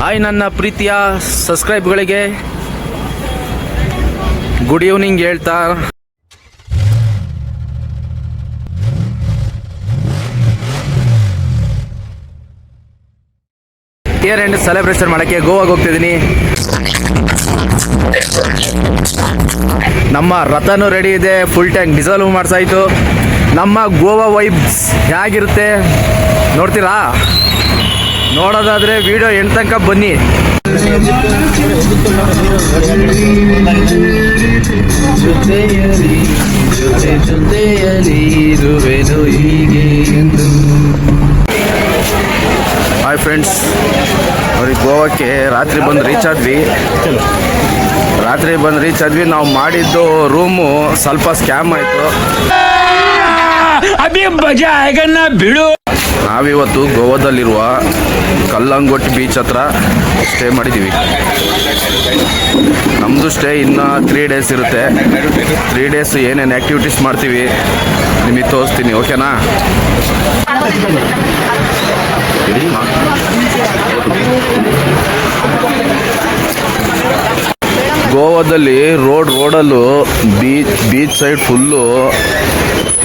Hi ನನ್ನ ಪ್ರೀತಿಯ ಸಬ್ಸ್ಕ್ರೈಬ್ಗಳಿಗೆ. ಗುಡ್ ಈವ್ನಿಂಗ್ ಹೇಳ್ತಾ. ಇಯರ್ ಎಂಡ್ ಸೆಲೆಬ್ರೇಷನ್ ಮಾಡೋಕ್ಕೆ ಗೋವಾಗೆ ಹೋಗ್ತಿದ್ದೀನಿ. ನಮ್ಮ ರಥನೂ ರೆಡಿ ಇದೆ ಫುಲ್ ಟ್ಯಾಂಕ್ ಡಿಸಲ್ವ್ ಮಾಡ್ಸಾಯ್ತು. ನಮ್ಮ ಗೋವಾ ವೈಬ್ಸ್ ಹೇಗಿರುತ್ತೆ? ನೋಡ್ತೀರಾ? ನೋಡೋದಾದ್ರೆ ವಿಡಿಯೋ ಎಂಡ್ ತನಕ ಬನ್ನಿ. ಹಾಯ್ ಫ್ರೆಂಡ್ಸ್ ಅವ್ರಿಗೆ ಗೋವಾಕ್ಕೆ ರಾತ್ರಿ ಬಂದು ರೀಚ್ ಆದ್ವಿ. ರಾತ್ರಿ ಬಂದು ರೀಚ್ ಆದ್ವಿ. ನಾವು ಮಾಡಿದ್ದು ರೂಮು ಸ್ವಲ್ಪ ಸ್ಕ್ಯಾಮ್ ಆಯಿತು. ಬಿಡು. ನಾವಿವತ್ತು ಗೋವಾದಲ್ಲಿರುವ ಕಲ್ಲಂಗೊಟ್ಟು ಬೀಚ್ ಹತ್ರ ಸ್ಟೇ ಮಾಡಿದ್ದೀವಿ ನಮ್ಮದು ಸ್ಟೇ ಇನ್ನು ತ್ರೀ ಡೇಸ್ ಇರುತ್ತೆ. ತ್ರೀ ಡೇಸ್ ಏನೇನು ಆ್ಯಕ್ಟಿವಿಟೀಸ್ ಮಾಡ್ತೀವಿ ನಿಮಗೆ ತೋರಿಸ್ತೀನಿ ಓಕೆನಾ ಗೋವಾದಲ್ಲಿ ರೋಡ್ ರೋಡಲ್ಲೂ ಬೀಚ್ ಬೀಚ್ ಸೈಡ್ ಫುಲ್ಲು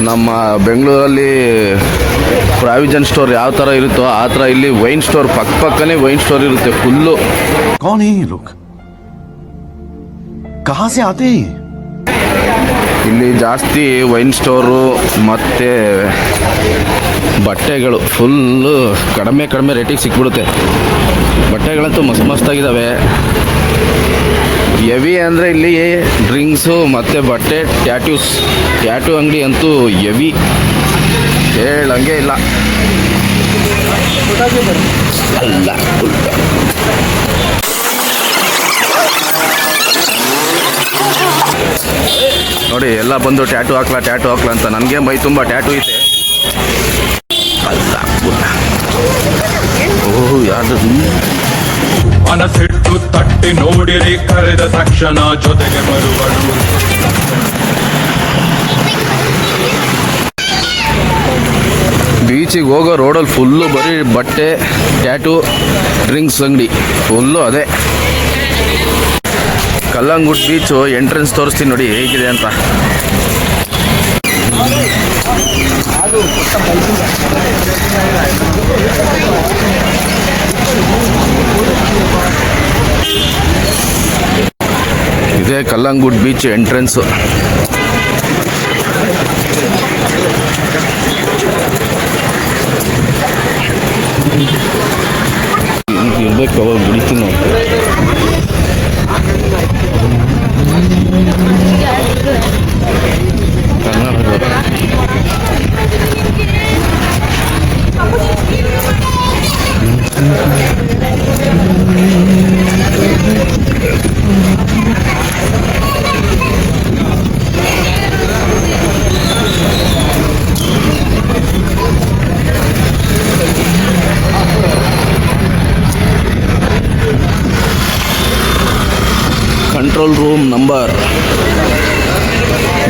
ನಮ್ಮ ಬೆಂಗಳೂರಲ್ಲಿ ಪ್ರಾವಿಜನ್ ಸ್ಟೋರ್ ಯಾವ ಥರ ಇರುತ್ತೋ ಆ ಥರ ಇಲ್ಲಿ ವೈನ್ ಸ್ಟೋರ್ ಪಕ್ಕ ಪಕ್ಕನೇ ವೈನ್ ಸ್ಟೋರ್ ಇರುತ್ತೆ ಫುಲ್ಲು कौन है ये लोग कहां से आते हैं ये ಇಲ್ಲಿ ಜಾಸ್ತಿ ವೈನ್ ಸ್ಟೋರು ಮತ್ತು ಬಟ್ಟೆಗಳು ಫುಲ್ಲು ಕಡಿಮೆ ಕಡಿಮೆ ರೇಟಿಗೆ ಸಿಕ್ಬಿಡುತ್ತೆ ಬಟ್ಟೆಗಳಂತೂ ಮಸ್ತ್ ಮಸ್ತಾಗಿದ್ದಾವೆ ಎವಿ ಅಂದರೆ ಇಲ್ಲಿ ಡ್ರಿಂಕ್ಸು ಮತ್ತು ಬಟ್ಟೆ ಟ್ಯಾಟ್ಯೂಸ್ ಟ್ಯಾಟೂ ಅಂಗಡಿ ಅಂತೂ ಹೆವಿ. ಹೇಳಂಗೆ ಇಲ್ಲ. ನೋಡಿ, ಎಲ್ಲ ಬಂದು ಟ್ಯಾಟೂ ಹಾಕ್ಲಾ ಟ್ಯಾಟೂ ಹಾಕ್ಲಾ ಅಂತ. ನನಗೆ ಮೈ ತುಂಬ ಟ್ಯಾಟೂ ಇದೆ. ಓಹ್, ಯಾರ್ದು ಮನಸ್ಸಿಟ್ಟು ತಟ್ಟಿ ನೋಡಿರಿ, ಕರೆದ ತಕ್ಷಣ ಜೊತೆಗೆ ಬರುವಳು. ಬೀಚಿಗೆ ಹೋಗೋ ರೋಡಲ್ಲಿ ಫುಲ್ಲು ಬರೀ ಬಟ್ಟೆ ಟ್ಯಾಟೂ ಡ್ರಿಂಕ್ಸ್ ಅಂಗಡಿ. ಫುಲ್ಲು ಅದೇ. ಕಲ್ಲಂಗುಡ್ ಬೀಚು ಎಂಟ್ರೆನ್ಸ್ ತೋರಿಸ್ತೀನಿ ನೋಡಿ ಹೇಗಿದೆ ಅಂತ. ಇದೇ ಕಲ್ಲಂಗುಟ್ ಬೀಚ್ ಎಂಟ್ರೆನ್ಸು ಇರ್ಬೇಕು ಅವಾಗ ಬಿಡ್ತೀನಿ ನಾವು Karnataka control room number.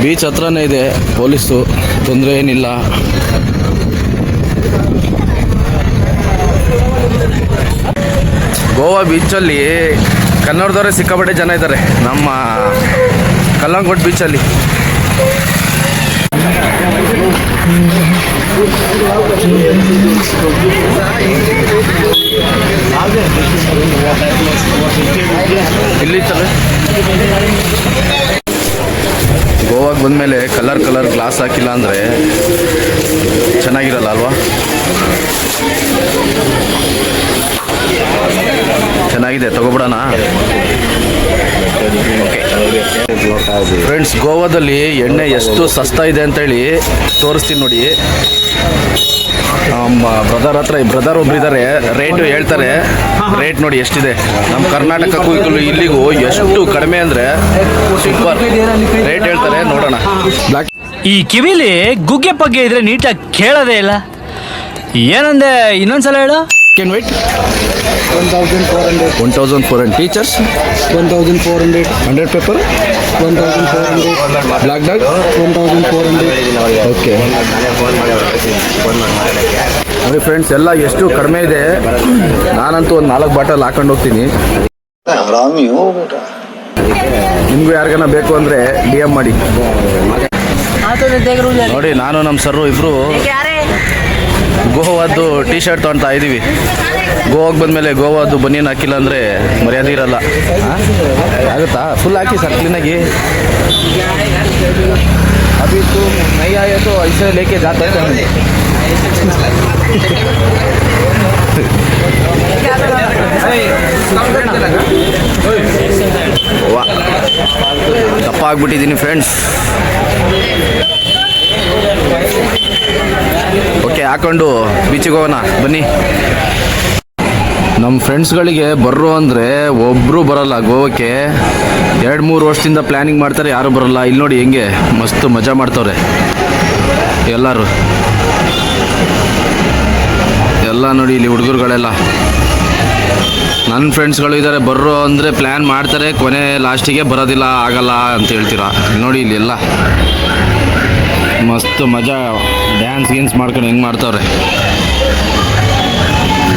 Beach ಹತ್ರನೇ ಇದೆ, ಪೊಲೀಸು. ತೊಂದರೆ ಏನಿಲ್ಲ. ಗೋವಾ ಬೀಚಲ್ಲಿ ಕನ್ನಡದವರೇ ಸಿಕ್ಕಾಪಟ್ಟೆ ಜನ ಇದ್ದಾರೆ. ನಮ್ಮ ಕಲ್ಲಂಗೋಟ್ ಬೀಚಲ್ಲಿ. ಇಲ್ಲಿ ಗೋವಾಗೆ ಬಂದಮೇಲೆ ಕಲರ್ ಕಲರ್ ಗ್ಲಾಸ್ ಹಾಕಿಲ್ಲ ಅಂದರೆ ಚೆನ್ನಾಗಿರಲ್ಲ ಅಲ್ವಾ? ಚೆನ್ನಾಗಿದೆ, ತಗೊಬಿಡೋಣ. ಫ್ರೆಂಡ್ಸ್ ಗೋವಾದಲ್ಲಿ ಎಣ್ಣೆ ಎಷ್ಟು ಸಸ್ತಾ ಇದೆ ಅಂತೇಳಿ ತೋರಿಸ್ತೀನಿ ನೋಡಿ. ಬ್ರದರ್ ಹತ್ರ ಬ್ರದರ್ ಒಬ್ರು ಇದ್ದಾರೆ ರೇಟು ಹೇಳ್ತಾರೆ. ರೇಟ್ ನೋಡಿ ಎಷ್ಟಿದೆ. ನಮ್ಮ ಕರ್ನಾಟಕಕ್ಕೂ ಇಲ್ಲಿಗೂ ಎಷ್ಟು ಕಡಿಮೆ ಅಂದರೆ ಸೂಪರ್ ರೇಟ್ ಹೇಳ್ತಾರೆ, ನೋಡೋಣ. ಈ ಕಿವಿಲಿ ಗುಗ್ಗೆ ಪಗ್ಗೆ ಇದ್ರೆ ನೀಟಾಗಿ ಕೇಳೋದೇ ಇಲ್ಲ. ಏನಂದೆ, ಇನ್ನೊಂದ್ಸಲ ಹೇಳು. Can wait. 1400. 1400 teachers. 1400. 100 paper. 1400. Black dog. 1400. Okay ನೋಡಿ ಫ್ರೆಂಡ್ಸ್ ಎಲ್ಲ ಎಷ್ಟು ಕಡಿಮೆ ಇದೆ ನಾನಂತೂ ಒಂದು ನಾಲ್ಕು ಬಾಟಲ್ ಹಾಕೊಂಡು ಹೋಗ್ತೀನಿ ನಿಮ್ಗೂ ಯಾರಿಗಾನ ಬೇಕು ಅಂದರೆ ಡಿ ಎಂ ಮಾಡಿ ನೋಡಿ ನಾನು ನಮ್ಮ ಸರ್ ಇಬ್ರು ಗೋವಾದ್ದು ಟೀ ಶರ್ಟ್ ತೊಗೊಳ್ತಾ ಇದ್ದೀವಿ ಗೋವಾಗೆ ಬಂದಮೇಲೆ ಗೋವಾದ್ದು ಬನಿಯನ್ ಹಾಕಿಲ್ಲ ಅಂದರೆ ಮರ್ಯಾದೆ ಇರಲ್ಲ. ಆಗುತ್ತಾ? ಫುಲ್ ಹಾಕಿ ಸರ್ ಕ್ಲೀನಾಗಿ ಅಭಿ ತು ನೈ ಆಯಿತು ಐಸೆ ಲೇಕೆ ಜಾತ ತಪ್ಪಾಗ್ಬಿಟ್ಟಿದ್ದೀನಿ ಫ್ರೆಂಡ್ಸ್ ಹಾಕೊಂಡು ಬೀಚಿಗೆ ಹೋಗೋಣ, ಬನ್ನಿ. ನಮ್ಮ ಫ್ರೆಂಡ್ಸ್ಗಳಿಗೆ ಬರ್ರು ಅಂದರೆ ಒಬ್ಬರು ಬರಲ್ಲ, ಗೋವಕ್ಕೆ ಎರಡು ಮೂರು ವರ್ಷದಿಂದ ಪ್ಲ್ಯಾನಿಂಗ್ ಮಾಡ್ತಾರೆ, ಯಾರು ಬರಲ್ಲ. ಇಲ್ಲಿ ನೋಡಿ ಹೆಂಗೆ ಮಸ್ತ್ ಮಜಾ ಮಾಡ್ತವ್ರೆ. ಎಲ್ಲರೂ. ಎಲ್ಲ ನೋಡಿ ಇಲ್ಲಿ ಹುಡುಗರುಗಳೆಲ್ಲ. ನನ್ನ ಫ್ರೆಂಡ್ಸ್ಗಳು ಇದ್ದಾರೆ ಬರ್ರು ಅಂದರೆ ಪ್ಲ್ಯಾನ್ ಮಾಡ್ತಾರೆ, ಕೊನೆ ಲಾಸ್ಟಿಗೆ ಬರೋದಿಲ್ಲ, ಆಗಲ್ಲ ಅಂತ ಹೇಳ್ತೀರಾ. ನೋಡಿ ಇಲ್ಲಿ ಎಲ್ಲ. ಮಸ್ತ್ ಮಜಾ. ಡ್ಯಾನ್ಸ್ ಗೀನ್ಸ್ ಮಾಡ್ಕೊಂಡು ಹೆಂಗೆ ಮಾಡ್ತಾವ್ರೆ?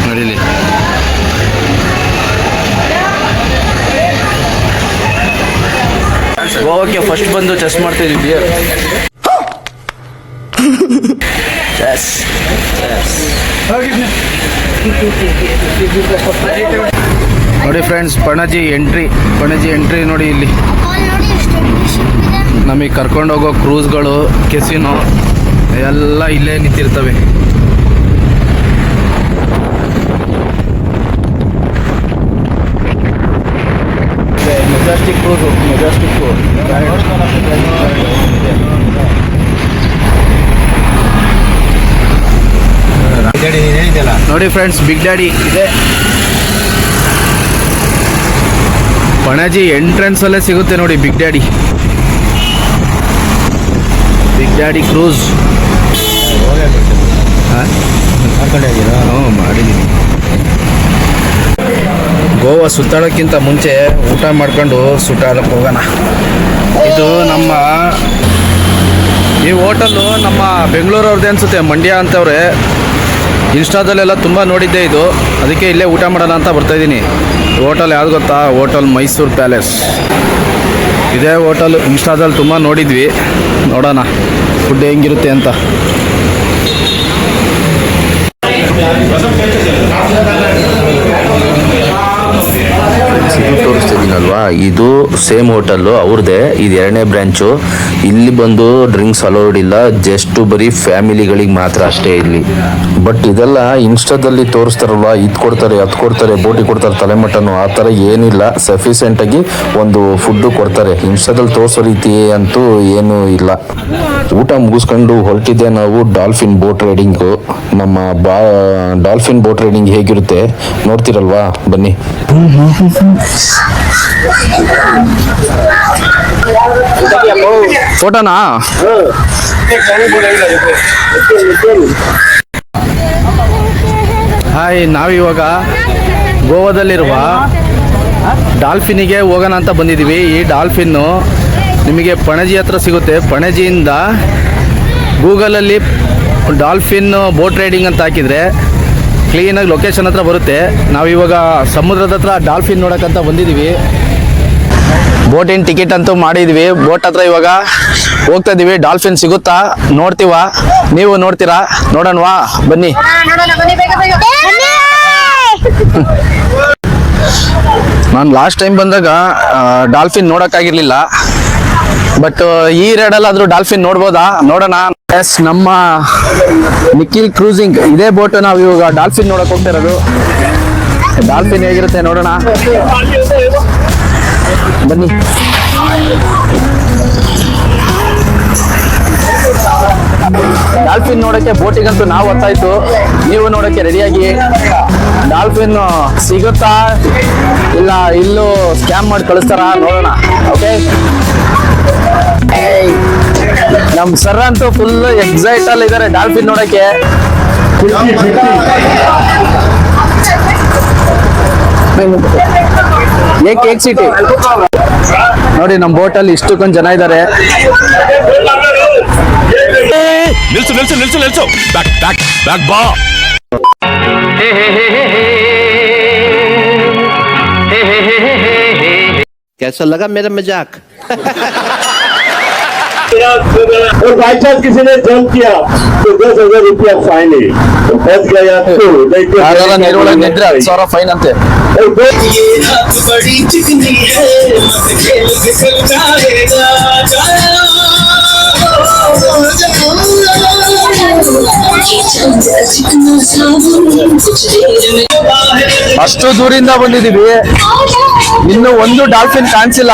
ನಡೀಲಿ. ಗೋವಾಕ್ಕೆ ಫಸ್ಟ್ ಬಂದು ಚೆಸ್ ಮಾಡ್ತಾ ಇದ್ದೀಯ ಚೆಸ್ ನೋಡಿ friends Panaji entry Panaji entry ನೋಡಿ ಇಲ್ಲಿ. ನಮಗೆ ಕರ್ಕೊಂಡು ಹೋಗೋ ಕ್ರೂಸ್ಗಳು, ಕೆಸಿನೋ, ಎಲ್ಲ ಇಲ್ಲೇ ನಿಂತಿರ್ತವೆ. ಮೆಜಾಸ್ಟಿಕ್ ಕ್ರೂಸು ಮೆಜಾಸ್ಟಿಕ್ ನೋಡಿ ಫ್ರೆಂಡ್ಸ್ ಬಿಗ್ ಡ್ಯಾಡಿ ಇದೆ. ಪಣಜಿ ಎಂಟ್ರೆನ್ಸ್ ಅಲ್ಲೇ ಸಿಗುತ್ತೆ ನೋಡಿ big daddy big daddy cruise ಹ್ಞೂ ಮಾಡಿದ್ದೀನಿ ಗೋವಾ ಸುತ್ತಾಡೋಕ್ಕಿಂತ ಮುಂಚೆ ಊಟ ಮಾಡ್ಕೊಂಡು ಸುತ್ತಾಡಕ್ಕೆ ಹೋಗೋಣ. ಇದು ನಮ್ಮ ಈ ಹೋಟೆಲ್ಲು ನಮ್ಮ ಬೆಂಗಳೂರವ್ರದ್ದು ಅನಿಸುತ್ತೆ ಮಂಡ್ಯ ಅಂತವ್ರೆ. ಇನ್ಸ್ಟಾದಲ್ಲೆಲ್ಲ ತುಂಬ ನೋಡಿದ್ದೆ ಇದು. ಅದಕ್ಕೆ ಇಲ್ಲೇ ಊಟ ಮಾಡೋಣ ಅಂತ ಬರ್ತಾಯಿದ್ದೀನಿ ಹೋಟಲ್ ಯಾವ್ದು ಗೊತ್ತಾ? Hotel Mysuru palace. ಇದೇ ಹೋಟೆಲ್ ಇನ್ಸ್ಟಾದಲ್ಲಿ ತುಂಬ ನೋಡಿದ್ವಿ. ನೋಡೋಣ ಫುಡ್ ಹೆಂಗಿರುತ್ತೆ ಅಂತ. ತೋರಿಸ್ತಿದ್ದೀನಲ್ವಾ ಇದು ಸೇಮ್ ಹೋಟೆಲ್ ಅವ್ರದ್ದೇ ಇದು ಎರಡನೇ ಬ್ರ್ಯಾಂಚು ಇಲ್ಲಿ ಬಂದು ಡ್ರಿಂಕ್ಸ್ ಅಲೌಡ್ ಇಲ್ಲ. ಜಸ್ಟ್ ಬರೀ ಫ್ಯಾಮಿಲಿಗಳಿಗೆ ಮಾತ್ರ ಅಷ್ಟೇ ಇಲ್ಲಿ. ಬಟ್ ಇದೆಲ್ಲ ಇನ್ಸ್ಟಾದಲ್ಲಿ ತೋರಿಸ್ತಾರಲ್ವಾ? ಇದು ಕೊಡ್ತಾರೆ, ಅದು ಕೊಡ್ತಾರೆ, ಬೋಟಿ ಕೊಡ್ತಾರೆ ತಲೆಮಟನು ಆ ಥರ ಏನಿಲ್ಲ. ಸಫಿಷಿಯೆಂಟ್ ಆಗಿ ಒಂದು ಫುಡ್ಡು ಕೊಡ್ತಾರೆ. ಇನ್ಸ್ಟಾದಲ್ಲಿ ತೋರಿಸೋ ರೀತಿ ಅಂತೂ ಏನೂ ಇಲ್ಲ. ಊಟ ಮುಗಿಸ್ಕೊಂಡು ಹೊರಟಿದ್ದೆ ನಾವು ಡಾಲ್ಫಿನ್ ಬೋಟ್ ರೈಡಿಂಗು. ನಮ್ಮ ಬಾ, ಡಾಲ್ಫಿನ್ ಬೋಟ್ ರೈಡಿಂಗ್ ಹೇಗಿರುತ್ತೆ ನೋಡ್ತಿರಲ್ವಾ? ಬನ್ನಿ. ಫೋಟೋನಾ? ಹಾಯ್, ನಾವಿವಾಗ ಗೋವಾದಲ್ಲಿರುವ ಡಾಲ್ಫಿನಿಗೆ ಹೋಗೋಣ ಅಂತ ಬಂದಿದ್ದೀವಿ. ಈ ಡಾಲ್ಫಿನ್ನು ನಿಮಗೆ ಪಣಜಿ ಹತ್ರ ಸಿಗುತ್ತೆ. ಪಣಜಿಯಿಂದ ಗೂಗಲಲ್ಲಿ ಡಾಲ್ಫಿನ್ ಬೋಟ್ ರೈಡಿಂಗ್ ಅಂತ ಹಾಕಿದರೆ ಕ್ಲೀನಾಗಿ ಲೊಕೇಶನ್ ಹತ್ರ ಬರುತ್ತೆ. ನಾವಿವಾಗ ಸಮುದ್ರದ ಹತ್ರ ಡಾಲ್ಫಿನ್ ನೋಡೋಕ್ಕಂತ ಬಂದಿದ್ದೀವಿ ಬೋಟಿನ ಟಿಕೆಟ್ ಅಂತೂ ಮಾಡಿದ್ವಿ. ಬೋಟ್ ಹತ್ರ ಇವಾಗ ಹೋಗ್ತಾ ಇದೀವಿ. ಡಾಲ್ಫಿನ್ ಸಿಗುತ್ತಾ? ನೋಡ್ತೀವ? ನೀವು ನೋಡ್ತೀರಾ? ನೋಡೋಣವಾ? ಬನ್ನಿ. ನಾನು ಲಾಸ್ಟ್ ಟೈಮ್ ಬಂದಾಗ ಡಾಲ್ಫಿನ್ ನೋಡೋಕ್ಕಾಗಿರ್ಲಿಲ್ಲ. ಬಟ್ ಈ ರೈಡಲ್ಲಾದರೂ ಡಾಲ್ಫಿನ್ ನೋಡ್ಬೋದಾ? ನೋಡೋಣ. ಎಸ್ ನಮ್ಮ ನಿಖಿಲ್ ಕ್ರೂಸಿಂಗ್ ಇದೇ ಬೋಟ್ ನಾವು ಇವಾಗ ಡಾಲ್ಫಿನ್ ನೋಡಕ್ ಹೋಗ್ತಿರೋದು. ಡಾಲ್ಫಿನ್ ಹೇಗಿರುತ್ತೆ ನೋಡೋಣ. ಬನ್ನಿ. ಡಾಲ್ಫಿನ್ ನೋಡಕ್ಕೆ ಬೋಟಿಗಂತೂ ನಾವು ಹೊತ್ತಾಯ್ತು. ನೀವು ನೋಡಕ್ಕೆ ರೆಡಿಯಾಗಿ ಡಾಲ್ಫಿನ್ ಸಿಗುತ್ತಾ? ಇಲ್ಲ, ಇಲ್ಲೂ ಸ್ಕ್ಯಾಮ್ ಮಾಡಿ ಕಳಿಸ್ತಾರ? ನೋಡೋಣ. ಓಕೆ ನಮ್ ಸರ್ ಅಂತೂ ಫುಲ್ ಎಕ್ಸೈಟ್ ಅಲ್ಲಿ ಇದಾರೆ ಡಾಲ್ಫಿನ್ ನೋಡಕ್ಕೆ ಏಕ್ ಕೇಕ್ ಸಿಟಿ ನೋಡಿ ನಮ್ಮ ಬೋಟಲ್ಲಿ ಇಷ್ಟಕ್ಕೊಂದು ಜನ ಇದ್ದಾರೆ ನಿಲ್ಸು ನಿಲ್ಸು ನಿಲ್ಸು ನಿಲ್ಸು ಬ್ಯಾಕ್ ಬ್ಯಾಕ್ ಬ್ಯಾಕ್ ಬಾ कैसा लगा मेरा मजाक और बाई चांस किसी ने जंप किया तो दस हजार रुपया फाइन है तो फंस गया तो नहीं तो ಯಾರೆಲ್ಲ ನೀರೊಳಗೆ ನಿದ್ರೆ ಹತ್ತು ಸಾವಿರ ಫೈನ್ ಅಂತೆ और दो ಅಷ್ಟು ದೂರಿಂದ ಬಂದಿದೀವಿ ಇನ್ನು ಒಂದು dolphin ಕಾಣಿಸಿಲ್ಲ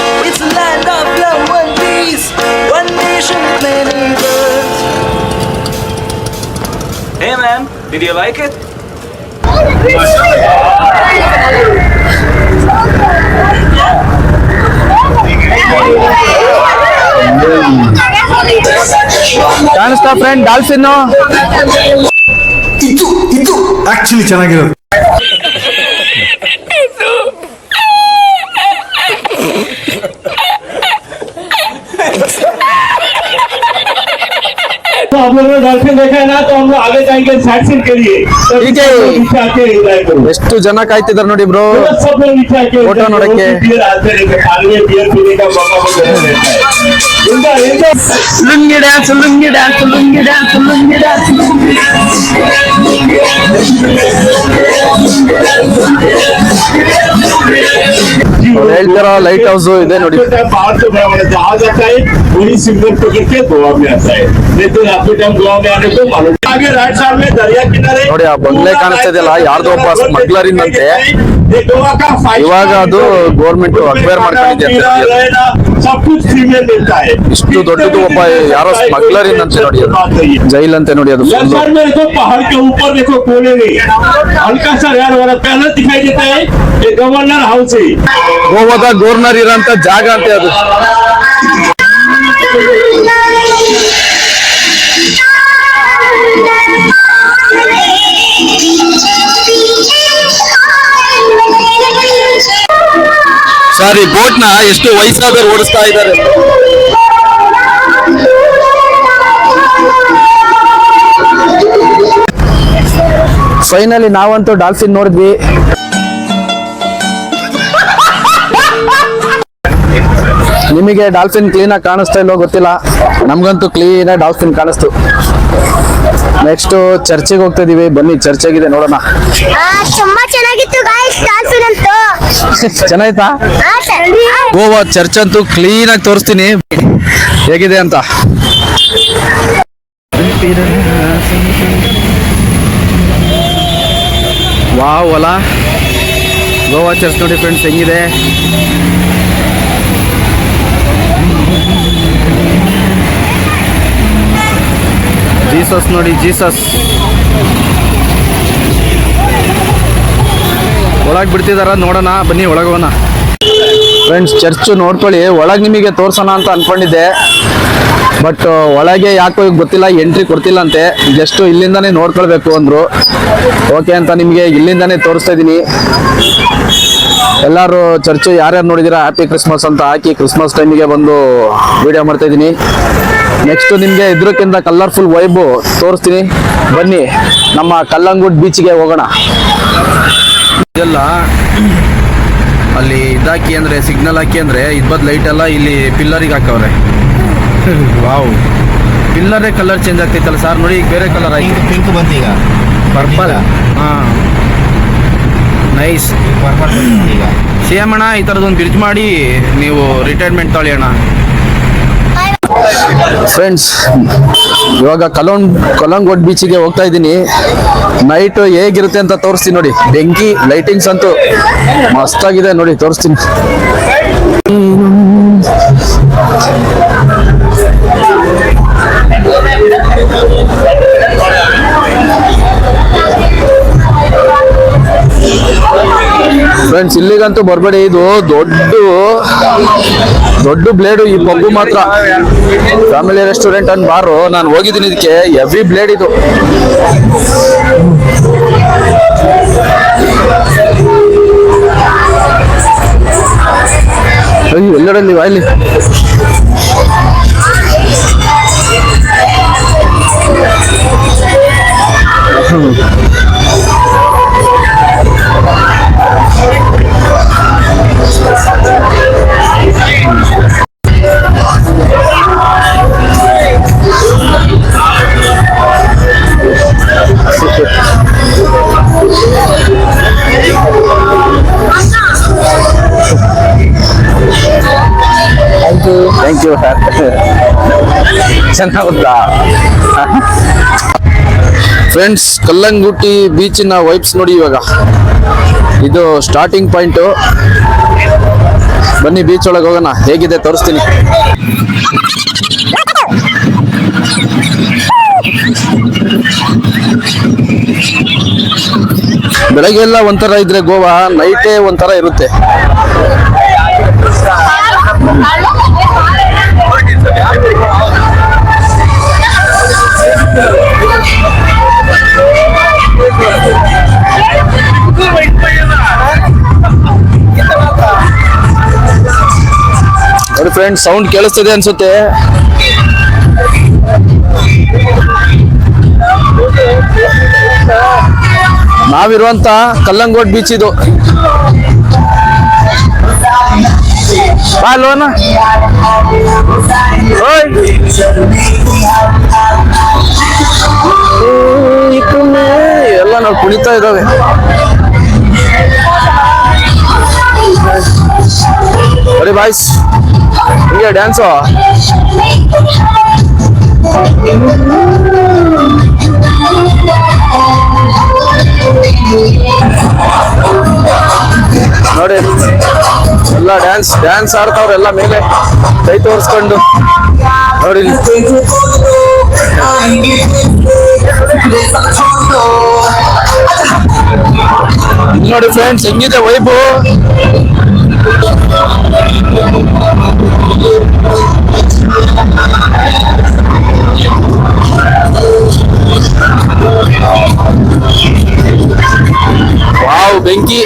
Hey man, did you like it? ಕಾಣಿಸ್ತಾ ಫ್ರೆಂಡ್ ಡಾಲ್ಫಿನ್ ಇದು ಇದು ಆಕ್ಚುಲಿ ಚೆನ್ನಾಗಿರೋದು तो हम लोगों ने डॉल्फिन देखा है ना तो हम लोग आगे जाएंगे साइड सीन के लिए तो ठीक है। नीचे आके एंजॉय करो ಎಷ್ಟು ಜನ ಕಾಯ್ತಿದಾರೆ ನೋಡಿ ಬ್ರೋ सब लोग नीचे आके enjoy फोटो करो। नोड़के। बियर आते रहते हैं, खाने में बियर पीने का मौका वगैरह रहता है इनका इनका lungi dance lungi dance lungi dance lungi dance ಅವ್ರು ಹೇಳ್ತಾರ ಲೈಟ್ ಹೌಸ್ ಇದೆ ನೋಡಿ बाहर से बड़ा बड़ा जहाज आता है वही सिंगल पकड़ के गोवा में आता है नहीं तो रात टाइम गोवा में आने को मालूम आगे राइट साइड में दरिया किनारे ನೋಡಿ, ಆ ಬಂಗ್ಲೆ ಕಾಣಿಸ್ತಾ ಇದೆಯಲ್ಲ, ಯಾರ್ದೋ ಒಬ್ಬ smuggler ಇಂದಂತೆ. ये गोवा का five ಇವಾಗ star ಅದು hotel है। government acquire ಮಾಡ್ಕೊಂಡಿದೆ ಅಂತ पीना, ಹೇಳಿ. रहना, सब कुछ फ्री में मिलता है ಇಷ್ಟು ದೊಡ್ಡದು ಒಬ್ಬ ಯಾರೋ ಸ್ಮಗ್ಲರ್ ಇಂದಂತೆ ನೋಡಿ ಅದು ಜೈಲ್ ಅಂತೆ ನೋಡಿ ಅದು लेफ्ट ಫುಲ್ साइड में देखो पहाड़ के ऊपर देखो कोने में हल्का सा यार वाला पैनल दिखाई देता है ये गवर्नर हाउस है ಗೋವಾದ ಗವರ್ನರ್ ಇರೋಂತ ಜಾಗ ಅಂತ ಅದು. ಸಾರಿ ಬೋಟ್ನ ಎಷ್ಟು ವಯಸ್ಸಾದವರು ಓಡಿಸ್ತಾ ಇದ್ದಾರೆ. ಫೈನಲಿ ನಾವಂತೂ ಡಾಲ್ಫಿನ್ ನೋಡಿದ್ವಿ. ನಿಮಗೆ ಡಾಲ್ಫಿನ್ ಕ್ಲೀನ್ ಆಗಿ ಕಾಣಿಸ್ತಾ ಇಲ್ಲೋ ಗೊತ್ತಿಲ್ಲ. ನಮ್ಗಂತೂ ಕ್ಲೀನ್ ಆಗಿ ಡಾಲ್ಫಿನ್ ಕಾಣಿಸ್ತು. ನೆಕ್ಸ್ಟ್ ಚರ್ಚಿಗೆ ಹೋಗ್ತಾ ಇದೀವಿ ಬನ್ನಿ ಚರ್ಚೆಗಿದೆ ನೋಡೋಣ. ಆ, ತುಂಬಾ ಚೆನ್ನಾಗಿತ್ತು ಗಾಯ್ಸ್ ಡಾಲ್ಫಿನ್ ಅಂತೂ. ಚೆನ್ನಾಯ್ತಾ ಗೋವಾ ಚರ್ಚ್ ಅಂತೂ ಕ್ಲೀನ್ ಆಗಿ ತೋರಿಸ್ತೀನಿ. ಹೇಗಿದೆ ಅಂತ? ವಾವ್ ಅಲ್ಲ. ಗೋವಾ ಚರ್ಚ್ ನೋಡಿ ಫ್ರೆಂಡ್ಸ್ ಹೆಂಗಿದೆ? ಜೀಸಸ್ ನೋಡಿ, ಜೀಸಸ್. ಒಳಗೆ ಬಿಡ್ತಿದಾರ, ನೋಡೋಣ, ಬನ್ನಿ ಒಳಗೋಣ. ಫ್ರೆಂಡ್ಸ್ ಚರ್ಚ್ ನೋಡ್ಕೊಳ್ಳಿ, ಒಳಗೆ ನಿಮಗೆ ತೋರ್ಸೋಣ ಅಂತ ಅನ್ಕೊಂಡಿದ್ದೆ. ಬಟ್ ಒಳಗೆ ಯಾಕೋ ಈಗ ಗೊತ್ತಿಲ್ಲ ಎಂಟ್ರಿ ಕೊಡ್ತಿಲ್ಲ ಅಂತೆ ಜಸ್ಟ್ ಇಲ್ಲಿಂದಾನೇ ನೋಡ್ಕೊಳ್ಬೇಕು ಅಂದ್ರು. ಓಕೆ ಅಂತ ನಿಮಗೆ ಇಲ್ಲಿಂದಾನೇ ತೋರಿಸ್ತಾ ಇದ್ದೀನಿ ಎಲ್ಲರೂ ಚರ್ಚ್ ಯಾರ್ಯಾರು ನೋಡಿದಿರಾ ಹ್ಯಾಪಿ ಕ್ರಿಸ್ಮಸ್ ಅಂತ ಹಾಕಿ ಕ್ರಿಸ್ಮಸ್ ಟೈಮಿಗೆ ಬಂದು ವಿಡಿಯೋ ಮಾಡ್ತಾ ಇದ್ದೀನಿ ನೆಕ್ಸ್ಟ್ ನಿಮಗೆ ಇದ್ರಕ್ಕಿಂತ ಕಲರ್ಫುಲ್ ವೈಬು ತೋರಿಸ್ತೀನಿ. ಬನ್ನಿ ನಮ್ಮ ಕಲ್ಲಂಗುಡ್ ಬೀಚ್ಗೆ ಹೋಗೋಣ. ಇದೆಲ್ಲ ಅಲ್ಲಿ ಇದಾಕಿ ಅಂದ್ರೆ ಸಿಗ್ನಲ್ ಹಾಕಿ ಅಂದ್ರೆ ಇಬ್ಬದ್ ಲೈಟ್ ಎಲ್ಲ ಇಲ್ಲಿ ಪಿಲ್ಲರಿಗೆ ಹಾಕವ್ರೆ. ವಾವ್ ಪಿಲ್ಲರೇ ಕಲರ್ ಚೇಂಜ್ ಆಗ್ತೈತಲ್ಲ ಸರ್ ನೋಡಿ ಈಗ ಬೇರೆ ಕಲರ್ ಆಯ್ತು. ಪಿಂಕ್ ಬಂತು ಈಗ. ಪರ್ಪಲ್ ಹಾ. ನೈಸ್ ಪರ್ಪಲ್ ಈಗ. ಸೇಮ್ ಅಣ್ಣ ಈ ಥರದೊಂದು ಬ್ರಿಡ್ಜ್ ಮಾಡಿ ನೀವು ರಿಟೈರ್ಮೆಂಟ್ ತೊಳೆಯೋಣ. ಅಣ್ಣ ಫ್ರೆಂಡ್ಸ್ ಇವಾಗ ಕಲೋನ್ ಕಲಂಗೋಡ್ ಬೀಚಿಗೆ ಹೋಗ್ತಾ ಇದ್ದೀನಿ. ನೈಟ್ ಹೇಗಿರುತ್ತೆ ಅಂತ ತೋರಿಸ್ತೀನಿ ನೋಡಿ. ಬೆಂಕಿ ಲೈಟಿಂಗ್ಸ್ ಅಂತೂ ಮಸ್ತಾಗಿದೆ ನೋಡಿ, ತೋರಿಸ್ತೀನಿ. ಫ್ರೆಂಡ್ಸ್ ಇಲ್ಲಿಗಂತೂ ಬರಬೇಡಿ, ಇದು ದೊಡ್ಡ ದೊಡ್ಡ ಬ್ಲೇಡು ಈ ಪಬ್ಬು ಮಾತ್ರ. ಫ್ಯಾಮಿಲಿ ರೆಸ್ಟೋರೆಂಟ್ ಅಂಡ್ ಬಾರು, ನಾನು ಹೋಗಿದ್ದೀನಿ ಇದಕ್ಕೆ ಎವಿ ಬ್ಲೇಡ್ ಇದು. ಅಯ್ಯೋ, ಎಲ್ಲರಲ್ಲಿ ಇಲ್ಲಿ ಥ್ಯಾಂಕ್ ಯು ಚೆನ್ನಾಗುತ್ತಾ ಫ್ರೆಂಡ್ಸ್ ಕಲ್ಲಂಗುಟ್ಟಿ ಬೀಚಿನ ವೈಬ್ಸ್ ನೋಡಿ ಇವಾಗ ಇದು ಸ್ಟಾರ್ಟಿಂಗ್ ಪಾಯಿಂಟು ಬನ್ನಿ ಬೀಚ್ ಒಳಗೆ ಹೋಗೋಣ. ಹೇಗಿದೆ? ತೋರಿಸ್ತೀನಿ. ಬೆಳಗ್ಗೆ ಎಲ್ಲ ಒಂಥರ ಇದ್ರೆ ಗೋವಾ ನೈಟೇ ಒಂಥರ ಇರುತ್ತೆ. ನೋಡಿ ಫ್ರೆಂಡ್ಸ್ ಸೌಂಡ್ ಕೇಳಿಸ್ತದೆ ಅನ್ಸುತ್ತೆ. ನಾವಿರುವಂತ ಕಲ್ಲಂಗೋಟ್ ಬೀಚ್ ಇದು. ಬಾಲೋನ ಎಲ್ಲ ನಾವು ಕುಣಿತಾ ಇದ್ದಾವೆ. ಅರೆ ಬಾಯ್ಸ್ ಹಿಂಗೆ ಡ್ಯಾನ್ಸು ನೋಡಿ, ಎಲ್ಲ ಡ್ಯಾನ್ಸ್ ಡ್ಯಾನ್ಸ್ ಆಡ್ತಾವ್ರೆ ಎಲ್ಲ ಮೇಲೆ. ಕೈ ತೋರಿಸ್ಕೊಂಡು. ನೋಡಿ. ನೋಡಿ ಫ್ರೆಂಡ್ಸ್ ಹೆಂಗಿದೆ ವೈಬು Wow, Benki.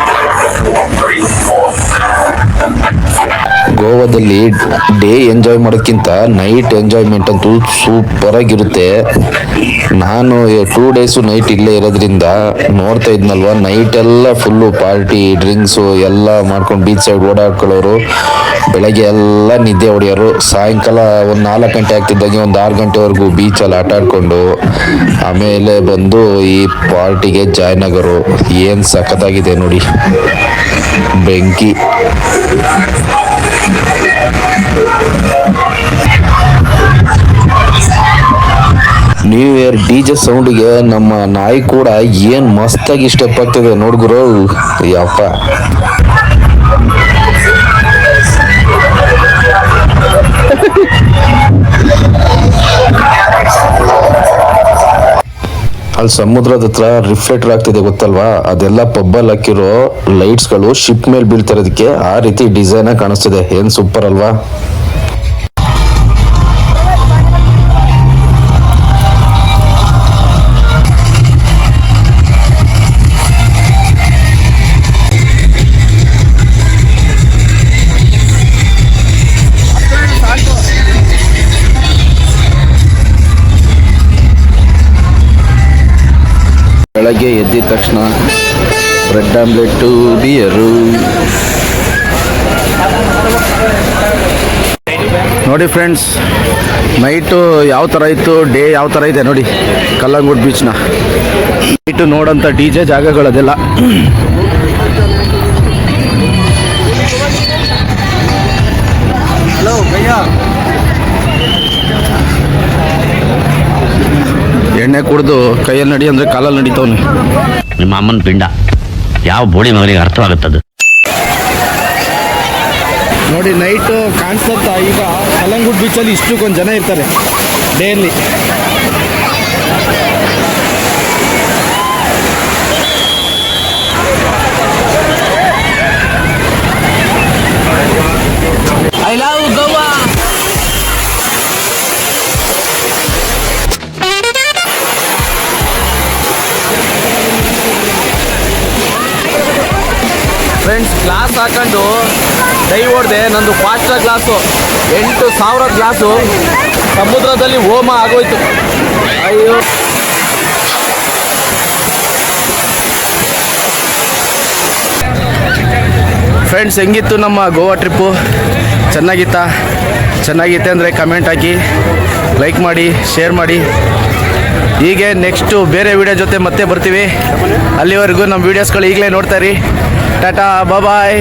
ಗೋವಾದಲ್ಲಿ ಡೇ ಎಂಜಾಯ್ ಮಾಡೋಕ್ಕಿಂತ ನೈಟ್ ಎಂಜಾಯ್ಮೆಂಟ್ ಅಂತೂ ಸೂಪರ್ ಆಗಿರುತ್ತೆ. ನಾನು ಟೂ ಡೇಸು ನೈಟ್ ಇಲ್ಲೇ ಇರೋದ್ರಿಂದ ನೋಡ್ತಾ ಇದ್ನಲ್ವ? ನೈಟ್ ಎಲ್ಲ ಫುಲ್ಲು ಪಾರ್ಟಿ ಡ್ರಿಂಕ್ಸು ಎಲ್ಲ ಮಾಡ್ಕೊಂಡು ಬೀಚ್ ಸೈಡ್ ಓಡಾಡ್ಕೊಳ್ಳೋರು. ಬೆಳಗ್ಗೆ ಎಲ್ಲ ನಿದ್ದೆ ಹೊಡೆಯೋರು. ಸಾಯಂಕಾಲ ಒಂದು ನಾಲ್ಕು ಗಂಟೆ ಆಗ್ತಿದ್ದಂಗೆ ಒಂದು ಆರು ಗಂಟೆವರೆಗೂ ಬೀಚಲ್ಲಿ ಆಟ ಆಡಿಕೊಂಡು ಆಮೇಲೆ ಬಂದು ಈ ಪಾರ್ಟಿಗೆ ಜಾಯ್ನ್ ಆಗೋರು. ಏನು ಸಖತ್ತಾಗಿದೆ ನೋಡಿ. ಬೆಂಕಿ. ನ್ಯೂ ಇಯರ್ ಡಿ ಜೆ ಸೌಂಡ್ಗೆ ನಮ್ಮ ನಾಯಿ ಕೂಡ ಏನ್ ಮಸ್ತಾಗಿ ಸ್ಟೆಪ್ ಆಗ್ತದೆ ನೋಡ್ಗುರು ಯಪ್ಪ. ಅಲ್ಲಿ ಸಮುದ್ರದ ಹತ್ರ ರಿಫ್ಲೆಕ್ಟರ್ ಆಗ್ತಿದೆ ಗೊತ್ತಲ್ವಾ? ಅದೆಲ್ಲ ಪಬ್ಬಲ್ ಹಾಕಿರೋ ಲೈಟ್ಸ್ಗಳು ಶಿಪ್ ಮೇಲೆ ಬೀಳ್ತಿರೋದಕ್ಕೆ ಆ ರೀತಿ ಡಿಸೈನ್ ಕಾಣಿಸ್ತಿದೆ. ಏನ್ ಸೂಪರ್ ಅಲ್ವಾ? ಬೆಳಗ್ಗೆ ಎದ್ದಿದ ತಕ್ಷಣ ಬ್ರೆಡ್ ಆಮ್ಲೆಟ್ಟು ಬಿಯರು. ನೋಡಿ ಫ್ರೆಂಡ್ಸ್, ನೈಟು ಯಾವ ಥರ ಇತ್ತು, ಡೇ ಯಾವ ಥರ ಇದೆ ನೋಡಿ, ಕಲ್ಲಂಗುಡ್ ಬೀಚ್ನ. ನೈಟು ನೋಡೋಂಥ ಡಿ ಜೆ ಜಾಗಗಳದೆಲ್ಲ. ಎಣ್ಣೆ ಕುಡಿದು ಕೈಯಲ್ಲಿ ನಡಿ ಅಂದ್ರೆ ಕಾಲಲ್ಲಿ ನಡೀತವನು. ನಿಮ್ಮ ಅಮ್ಮನ ಪಿಂಡ. ಯಾವ ಬೋಡಿ ಮಗನಿಗೆ ಅರ್ಥವಾಗುತ್ತದು? ನೋಡಿ ನೈಟ್ ಕಾಣಿಸ್ತಾ ಈಗ ಕಲ್ಲಂಗುಡ್ ಬೀಚಲ್ಲಿ ಇಷ್ಟಕ್ಕೊಂದು ಜನ ಇರ್ತಾರೆ. ಡೇಲಿ ಗ್ಲಾಸ್ ಹಾಕೊಂಡು ಕೈ ಹೊಡೆದೆ, ನಂದು ಫಾಸ್ಟ ಗ್ಲಾಸು, ಎಂಟು ಸಾವಿರ ಗ್ಲಾಸು. ಸಮುದ್ರದಲ್ಲಿ ಹೋಮ ಆಗೋಯ್ತು. ಅಯ್ಯೋ. ಫ್ರೆಂಡ್ಸ್ ಹೆಂಗಿತ್ತು ನಮ್ಮ ಗೋವಾ ಟ್ರಿಪ್ಪು? ಚೆನ್ನಾಗಿತ್ತಾ? ಚೆನ್ನಾಗಿತ್ತೆ ಅಂದರೆ ಕಮೆಂಟ್ ಹಾಕಿ ಲೈಕ್ ಮಾಡಿ ಶೇರ್ ಮಾಡಿ. ಹೀಗೆ ನೆಕ್ಸ್ಟು ಬೇರೆ ವಿಡಿಯೋ ಜೊತೆ ಮತ್ತೆ ಬರ್ತೀವಿ. ಅಲ್ಲಿವರೆಗೂ ನಮ್ಮ ವೀಡಿಯೋಸ್ಗಳು ಈಗಲೇ ನೋಡ್ತಾರೆ ಟಾಟಾ ಬಾಯ್